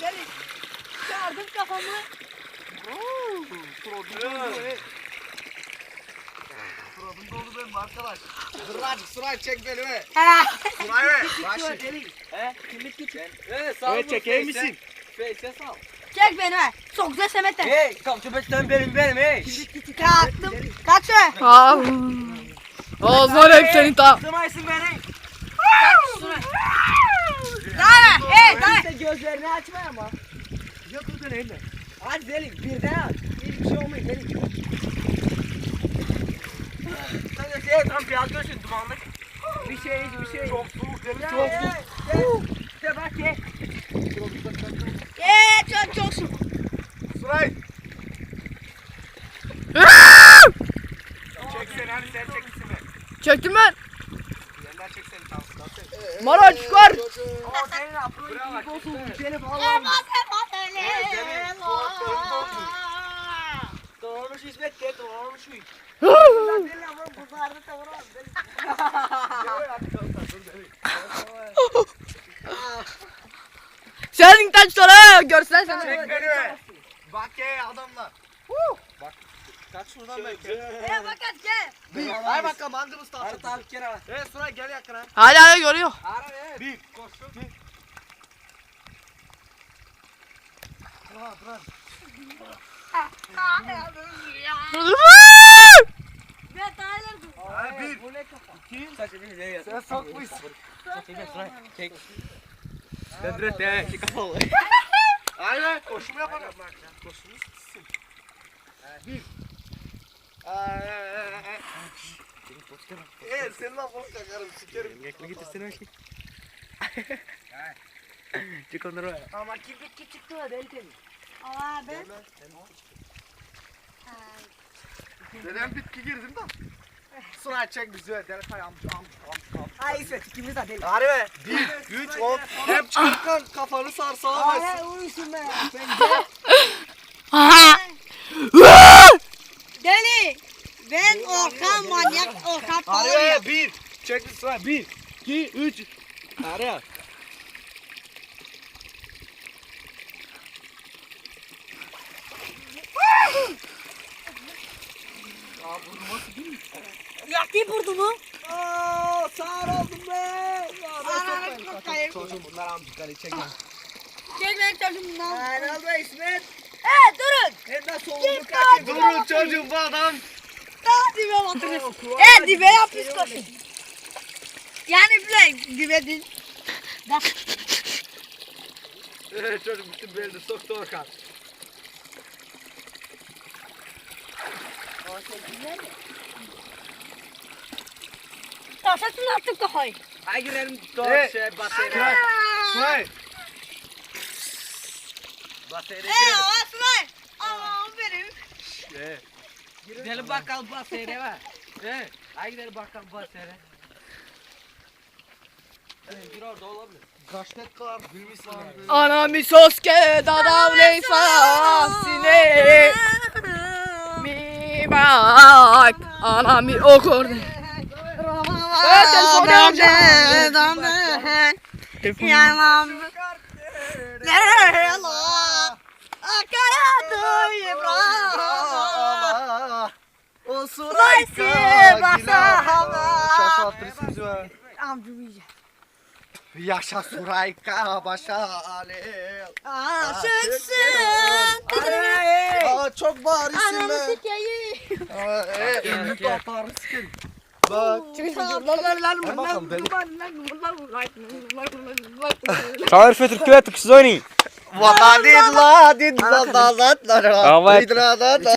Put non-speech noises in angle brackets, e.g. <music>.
Gelin. Çağırdım kafamı. Suratım dolu benim arkadaş. Dur lan sırayı çek beni be. Sırayı ver. Başı. He? Kimlik git. Evet Evet çeker misin? Face'e sal. Çek beni be. Çok güzel semetten. Hey, kapçıbetten benim benim hey. Kalktım. Kaç şöyle. Aa. Ağzına hep senin ta. Sımaysın beni. Daha Hey daha. İşte gözlerini açma ama. Ya dur ben eline. Hadi Zelin birden at. Hiçbir şey olmuyor Zelin. Sen de şey tam biraz görsün dumanlık. Bir şey bir şey. Çok soğuk Ya, çok ya, soğuk. bak ye. Eee çok çok su. Sırayı. Çek seni hadi sen çek gitsin be. Çektim ben. Yerler çek seni tamam. Mara çıkar. Aa senin aklın Buraya bak. iyi olsun. Seni Ema vallahi. sema öyle. Doğurmuş İsmet de doğurmuş şu. Senin taç sonra görsen sen. Çek beni be. Bak ya adamlar. Bak. Kaç şuradan belki. Eee bakat gel. Bir. Hay bakalım Hadi tartışır. tabi kere. Evet Suray gel yakına. Hala hala görüyor. Ara ver. Bir. Koştum. Bir. Dur dur. Ben taylardım. Hadi bir. İki. Sen sokmuşsun. Çek. Ben direkt ya iki kafalı. Aynen koşumu yapalım. Sıksın. Bir. Eee senin lan boş yakarım sikerim. Yakla getirsene bakayım. <laughs> Çık onları. Ama kibrit ki çıktı o deli temi. Ama ben. Dedem bitki girdim de. Sıra çek bizi ver. Deli kay amca amca amca amca. Ay İsmet ikimiz de deli. Hadi be. Bir, üç, on. Hep çıkarken kafanı sar sağa ver. Ay uyusun be. Deli. Ben Orkan manyak Orkan Hadi falan be. Bir. Çek bir sıra. Bir, iki, üç. Ara. Yaktı burdumu. Aa, sağır oldum be. Ananı kokayım. Çocuğum bunlar amcıkları çekin. Çek ben çocuğumdan. Ay ne oldu İsmet? Eee durun. Hemen Kim soğuduk kaç? Durun çocuğum bu adam. Daha dibe batırır. Eee dibe yap psikosi. Yani bile değil. Bak. Evet çocuğum bütün belini soktu Orkan. Şunu attık kafayı. Ay girelim Evet. dört şey basere. Sıra. Basere Eee girelim. o Aslan. Aman benim. Gidelim bakalım basere var. He. Ay gidelim bakalım basere. Gir orada olabilir. Bilmişsin abi. Anami soske dadav leysasine. Mi bak. Anami okur. Evet, telefonu alacağım. Yanam. Nerela. Akara İbrahim. O Laysi basama. Şaşırtırsın bizi Amcım iyice. Yaşa Surayka başa alev. Aşıksın. Aa çok bağırıyorsun Ananı be. sikeyim. Aa, e, ünlü kafaları sikerim. Bak. Deli. Çağır Fethi Küvet kız oynayın. Valla dilla dilla da da da da. Evet. Da